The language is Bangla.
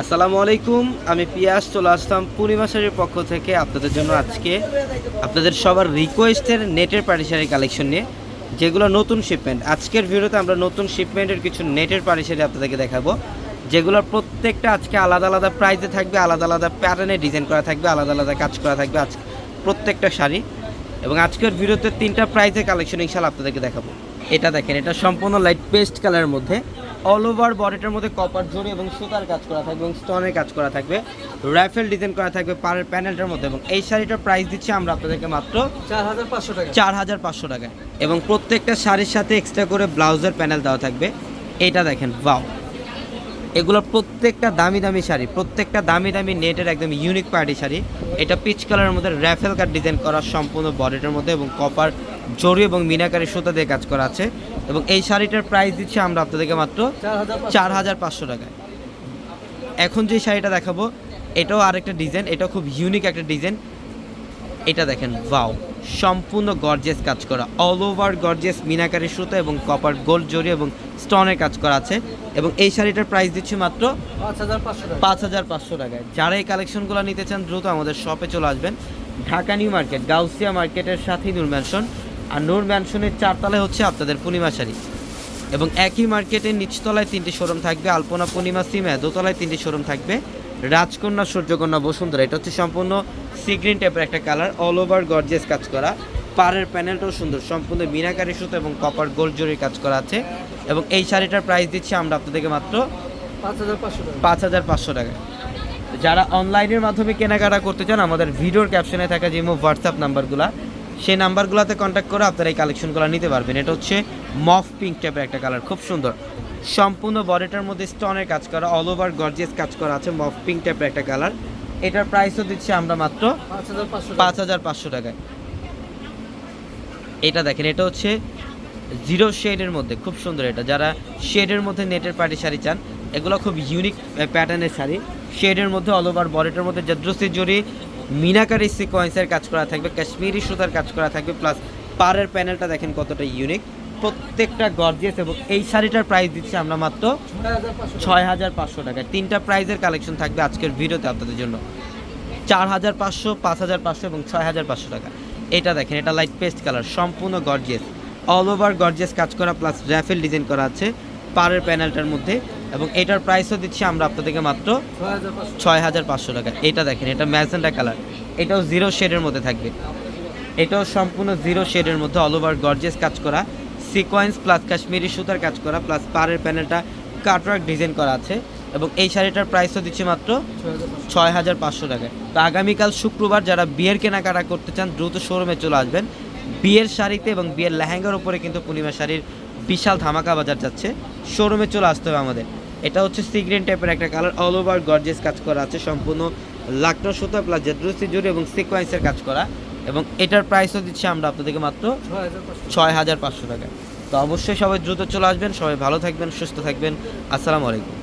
আসসালামু আলাইকুম, আমি পিয়াস, চলে আসলাম পূর্ণিমা শাড়ির পক্ষ থেকে আপনাদের জন্য আজকে আপনাদের সবার রিকোয়েস্টের নেটের শাড়ি কালেকশন নিয়ে, যেগুলো নতুন শিপমেন্ট আজকের ভিডিওতে আমরা নতুন শিপমেন্টের কিছু নেটের শাড়ি আপনাদেরকে দেখাবো, যেগুলোর প্রত্যেকটা আজকে আলাদা আলাদা প্রাইসে থাকবে, আলাদা আলাদা প্যাটার্নে ডিজাইন করা থাকবে, আলাদা আলাদা কাজ করা থাকবে আজ প্রত্যেকটা শাড়ি। এবং আজকের ভিডিওতে তিনটা প্রাইসের কালেকশন ইনশাল্লাহ আপনাদেরকে দেখাবো। এটা দেখেন, এটা সম্পূর্ণ লাইট পেস্ট কালারের মধ্যে। অল ওভার বডিটার মধ্যে কপার জড়ি এবং সুতার কাজ করা থাকবে এবং স্টোনের কাজ করা থাকবে। রাইফেল ডিজাইন করা থাকবে পার প্যানেলটার মধ্যে এবং এই শাড়িটার প্রাইস দিচ্ছি আমরা আপনাদেরকে মাত্র চার হাজার পাঁচশো টাকা। চার হাজার পাঁচশো টাকা এবং প্রত্যেকটা শাড়ির সাথে এক্সট্রা করে ব্লাউজের প্যানেল দেওয়া থাকবে। এটা দেখেন বাও এগুলো প্রত্যেকটা দামি দামি শাড়ি, প্রত্যেকটা দামি দামি নেটের একদম ইউনিক পার্টি শাড়ি। এটা পিচ কালারের মধ্যে র্যাফেল কাট ডিজাইন করা সম্পূর্ণ বডিটার মধ্যে এবং কপার জরি এবং মিনাকারি সুতা দিয়ে কাজ করা আছে। এবং এই শাড়িটার প্রাইস দিচ্ছি আমরা আপনাদেরকে মাত্র চার হাজার পাঁচশো টাকায়। এখন যে শাড়িটা দেখাবো, এটাও আরেকটা ডিজাইন এটাও খুব ইউনিক একটা ডিজাইন এটা দেখেন ওয়াও সম্পূর্ণ গর্জিয়াস কাজ করা। অল ওভার গর্জিয়াস মিনাকারি সুতো এবং কপার গোল্ড জরি এবং স্টোনের কাজ করা আছে। এবং এই শাড়িটার প্রাইস দিচ্ছি মাত্র পাঁচ হাজার পাঁচশো টাকায়। যারা এই কালেকশনগুলো নিতে চান দ্রুত আমাদের শপে চলে আসবেন। ঢাকা নিউ মার্কেট গাউসিয়া মার্কেটের সাথেই নূর ম্যানশন আর নূর ম্যানশনের চারতলায় হচ্ছে আপনাদের পূর্ণিমা শাড়ি। এবং একই মার্কেটের নিচতলায় তিনটি শোরুম থাকবে আলপনা পূর্ণিমা সিমে দোতলায় তিনটি শোরুম থাকবে। রাজকন্যা, সূর্যকন্যা, বসুন্ধরা, এটা হচ্ছে সম্পূর্ণ সি গ্রিন টাইপের একটা কালার অল ওভার গর্জিয়াস কাজ করা। পাড়ের প্যানেলটাও সুন্দর, সম্পূর্ণ মিনাকারি সুতো এবং কপার গোল্ড জরির কাজ করা আছে। এবং এই শাড়িটার প্রাইস দিচ্ছি আমরা আপনাদেরকে মাত্র পাঁচ হাজার পাঁচশো টাকা। যারা অনলাইনের মাধ্যমে কেনাকাটা করতে চান, আমাদের ভিডিওর ক্যাপশনে থাকা যে হোয়াটসঅ্যাপ নাম্বারগুলো সেই নাম্বারগুলোতে কন্ট্যাক্ট করে আপনারা এই কালেকশনগুলো নিতে পারবেন। এটা হচ্ছে মফ পিঙ্ক টাইপের একটা কালার খুব সুন্দর। সম্পূর্ণ বডিটার মধ্যে স্টোনের কাজ করা অল ওভার গর্জিয়াস কাজ করা আছে, মফ পিঙ্ক টাইপের একটা কালার এটার প্রাইসও দিচ্ছি আমরা মাত্র পাঁচ হাজার পাঁচশো টাকায়। এটা দেখেন, এটা হচ্ছে জিরো শেডের মধ্যে, খুব সুন্দর এটা। যারা শেডের মধ্যে নেটের পার্টি শাড়ি চান, এগুলো খুব ইউনিক প্যাটার্নের শাড়ি। শেডের মধ্যে অল ওভার বডিটার মধ্যে জাদ্রসি জড়ি মিনাকারি সিকোয়েন্সের কাজ করা থাকবে, কাশ্মীরি সুতার কাজ করা থাকবে প্লাস পাড়ের প্যানেলটা দেখেন কতটা ইউনিক প্রত্যেকটা গর্জিয়াস এবং এই শাড়িটার প্রাইস দিচ্ছি আমরা মাত্র ছয় হাজার পাঁচশো ছয় হাজার পাঁচশো টাকা তিনটা প্রাইজের কালেকশন থাকবে আজকের ভিডিওতে আপনাদের জন্য। চার হাজার পাঁচশো পাঁচ হাজার পাঁচশো এবং ছয় হাজার পাঁচশো টাকা। এটা দেখেন, এটা লাইট পেস্ট কালার সম্পূর্ণ গর্জিয়াস অল ওভার গর্জিয়াস কাজ করা প্লাস র্যাফেল ডিজাইন করা আছে পাড়ের প্যানেলটার মধ্যে। এবং এটার প্রাইসও দিচ্ছি আমরা আপনাদেরকে মাত্র ছয় হাজার পাঁচশো টাকা। এটা দেখেন, এটা ম্যাজেন্ডা কালার এটাও জিরো শেডের মধ্যে থাকবে। এটাও সম্পূর্ণ জিরো শেডের মধ্যে অল ওভার গর্জিয়াস কাজ করা। সিকোয়েন্স প্লাস কাশ্মীরি সুতার কাজ করা প্লাস পাড়ের প্যানেলটা কাটওয়ার্ক ডিজাইন করা আছে। এবং এই শাড়িটার প্রাইসও দিচ্ছি মাত্র ছয় হাজার পাঁচশো টাকায় তো আগামীকাল শুক্রবার যারা বিয়ের কেনাকাটা করতে চান, দ্রুত শোরুমে চলে আসবেন। বিয়ের শাড়িতে এবং বিয়ের লেহেঙ্গার উপরে কিন্তু পূর্ণিমা শাড়ির বিশাল ধামাকা বাজার যাচ্ছে। শোরুমে চলে আসতে হবে আমাদের। এটা হচ্ছে সিগ্রিন টাইপের একটা কালার অল ওভার গর্জেস কাজ করা আছে। সম্পূর্ণ লাকনো সুতা প্লাস জেদ্রুসি জুড়ি এবং সিকোয়েন্সের কাজ করা। এবং এটার প্রাইসও দিচ্ছি আমরা আপনাদেরকে মাত্র ছয় হাজার পাঁচশো ছয় টাকা। তো অবশ্যই সবাই দ্রুত চলে আসবেন, সবাই ভালো থাকবেন, সুস্থ থাকবেন। আসসালামু আলাইকুম।